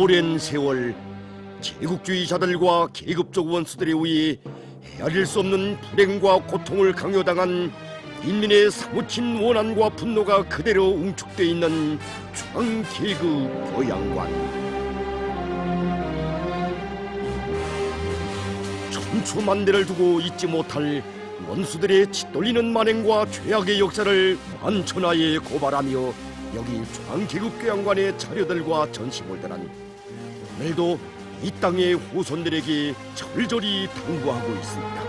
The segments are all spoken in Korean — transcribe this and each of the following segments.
오랜 세월 제국주의자들과 계급적 원수들에 의해 헤아릴 수 없는 불행과 고통을 강요당한 인민의 사무친 원한과 분노가 그대로 웅축돼 있는 중앙계급 교양관. 천초만대를 두고 잊지 못할 원수들의 짓돌리는 만행과 죄악의 역사를 만천하에 고발하며 여기 중앙계급 교양관의 자료들과 전시물들은 오늘도 이 땅의 후손들에게 절절히 당부하고 있습니다.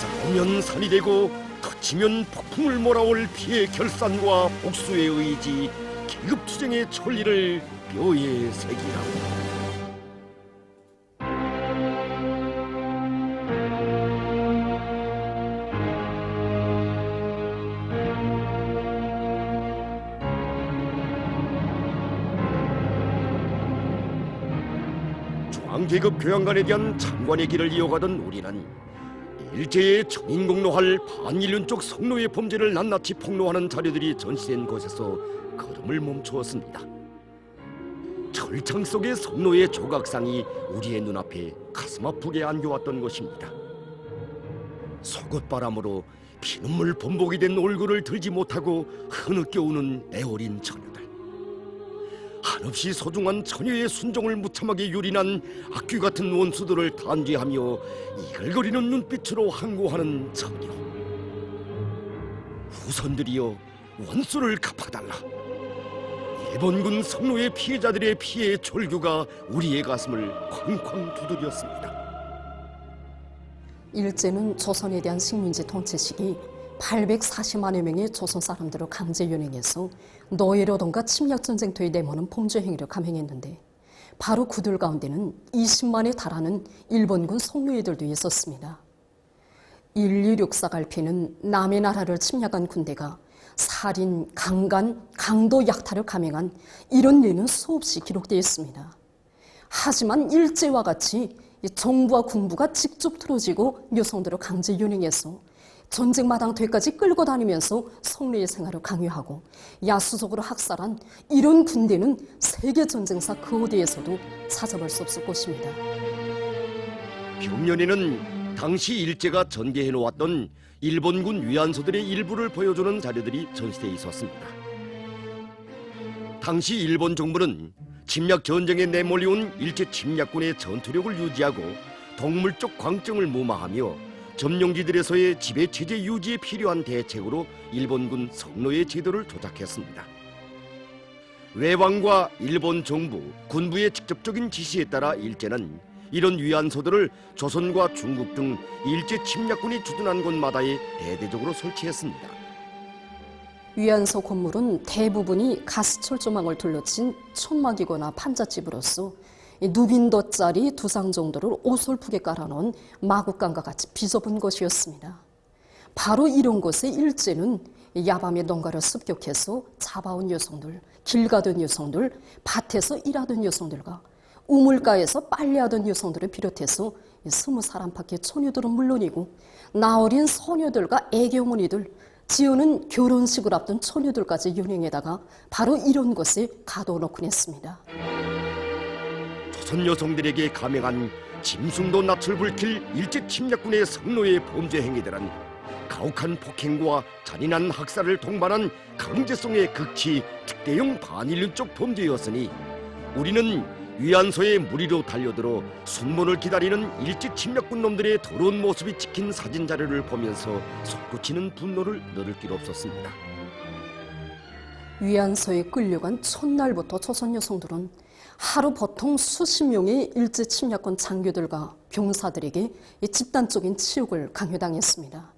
싸우면 산이 되고 터치면 폭풍을 몰아올 피의 결산과 복수의 의지, 계급투쟁의 천리를 뼈에 새기라 중앙계급 교양관에 대한 참관의 길을 이어가던 우리는 일제에 전인공로할 반일륜쪽 성노예 범죄를 낱낱이 폭로하는 자료들이 전시된 곳에서 걸음을 멈추었습니다. 철창 속의 성노예 조각상이 우리의 눈앞에 가슴 아프게 안겨왔던 것입니다. 속옷바람으로 피눈물 범벅이 된 얼굴을 들지 못하고 흐느껴 우는 애어린 처녀들. 한없이 소중한 처녀의 순종을 무참하게 유린한 악귀 같은 원수들을 단죄하며 이글거리는 눈빛으로 항고하는 처녀. 후손들이여 원수를 갚아달라. 일본군 성노의 피해자들의 피해 졸규가 우리의 가슴을 쾅쾅 두드렸습니다. 일제는 조선에 대한 식민지 통치 시기 840만여 명의 조선 사람들을 강제 연행해서 노예로동과 침략 전쟁터에 내모는 범죄 행위를 감행했는데 바로 그들 가운데는 20만에 달하는 일본군 성노예들도 있었습니다. 1264 갈피는 남의 나라를 침략한 군대가 살인, 강간, 강도 약탈을 감행한 이런 예는 수없이 기록되어 있습니다. 하지만 일제와 같이 이 정부와 군부가 직접 틀어지고 여성들을 강제 연행해서 전쟁 마당되까지 끌고 다니면서 성례의 생활을 강요하고 야수적으로 학살한 이런 군대는 세계 전쟁사 그 어디에서도 찾아볼 수 없을 것입니다. 벽면에는 당시 일제가 전개해 놓았던 일본군 위안소들의 일부를 보여주는 자료들이 전시돼 있었습니다. 당시 일본 정부는 침략 전쟁에 내몰려온 일제 침략군의 전투력을 유지하고 동물적 광증을 무마하며 점령지들에서의 지배 체제 유지에 필요한 대책으로 일본군 성노예 제도를 조작했습니다. 외왕과 일본 정부, 군부의 직접적인 지시에 따라 일제는 이런 위안소들을 조선과 중국 등 일제 침략군이 주둔한 곳마다에 대대적으로 설치했습니다. 위안소 건물은 대부분이 가스철 조망을 둘러친 촌막이거나 판잣집으로서 누빈도짜리 두 상 정도를 오솔프게 깔아놓은 마구간과 같이 비좁은 곳이었습니다. 바로 이런 곳에 일제는 야밤에 농가를 습격해서 잡아온 여성들, 길 가던 여성들, 밭에서 일하던 여성들과 우물가에서 빨래하던 여성들을 비롯해서 스무 사람 밖의 처녀들은 물론이고 나어린 소녀들과 애기 어머니들, 지우는 결혼식을 앞둔 처녀들까지 연행에다가 바로 이런 곳에 가둬놓곤 했습니다. 조선 여성들에게 감행한 짐승도 낯을 불킬 일제 침략군의 성노예 범죄 행위들은 가혹한 폭행과 잔인한 학살을 동반한 강제성의 극치 특대형 반인륜적 범죄였으니 우리는 위안소에 무리로 달려들어 순문을 기다리는 일제 침략군 놈들의 더러운 모습이 찍힌 사진 자료를 보면서 솟구치는 분노를 너를 길 없었습니다. 위안소에 끌려간 첫날부터 조선 여성들은 하루 보통 수십 명의 일제 침략군 장교들과 병사들에게 이 집단적인 치욕을 강요당했습니다.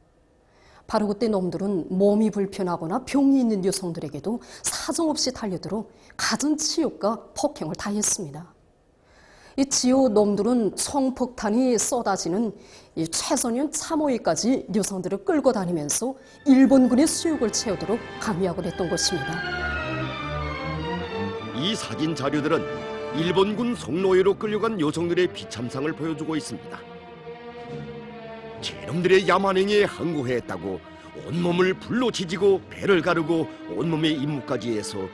바로 그때 놈들은 몸이 불편하거나 병이 있는 여성들에게도 사정없이 달려들어 갖은 치욕과 폭행을 다했습니다. 이 지호 놈들은 총폭탄이 쏟아지는 이 최소년 참호위까지 여성들을 끌고 다니면서 일본군의 수욕을 채우도록 감히하곤 했던 것입니다. 이 사진 자료들은 일본군 성노예로 끌려간 여성들의 비참상을 보여주고 있습니다. 제놈들의 야만행위에 항고했다고 온몸을 불로 지지고 배를 가르고 온몸의 임무까지 해서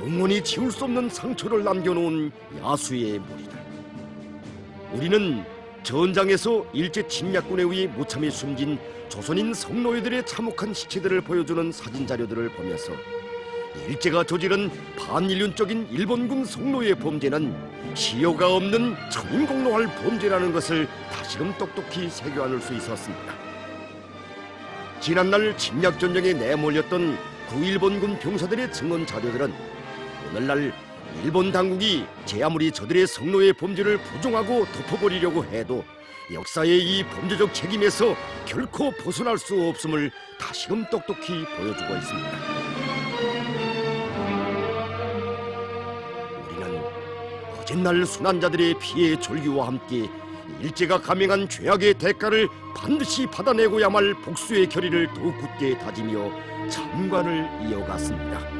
영원히 지울 수 없는 상처를 남겨놓은 야수의 무리들. 우리는 전장에서 일제 침략군에 의해 무참히 숨진 조선인 성노예들의 참혹한 시체들을 보여주는 사진 자료들을 보면서 일제가 저지른 반인륜적인 일본군 성노예 범죄는 시효가 없는 천인공노할 범죄라는 것을 다시금 똑똑히 새겨안을 수 있었습니다. 지난날 침략 전쟁에 내몰렸던 구일본군 병사들의 증언 자료들은 오늘날 일본 당국이 제 아무리 저들의 성노예 범죄를 부정하고 덮어버리려고 해도 역사의 이 범죄적 책임에서 결코 벗어날 수 없음을 다시금 똑똑히 보여주고 있습니다. 어젯날 순환자들의 피해 졸기와 함께 일제가 감행한 죄악의 대가를 반드시 받아내고야 말 복수의 결의를 더욱 굳게 다지며 참관을 이어갔습니다.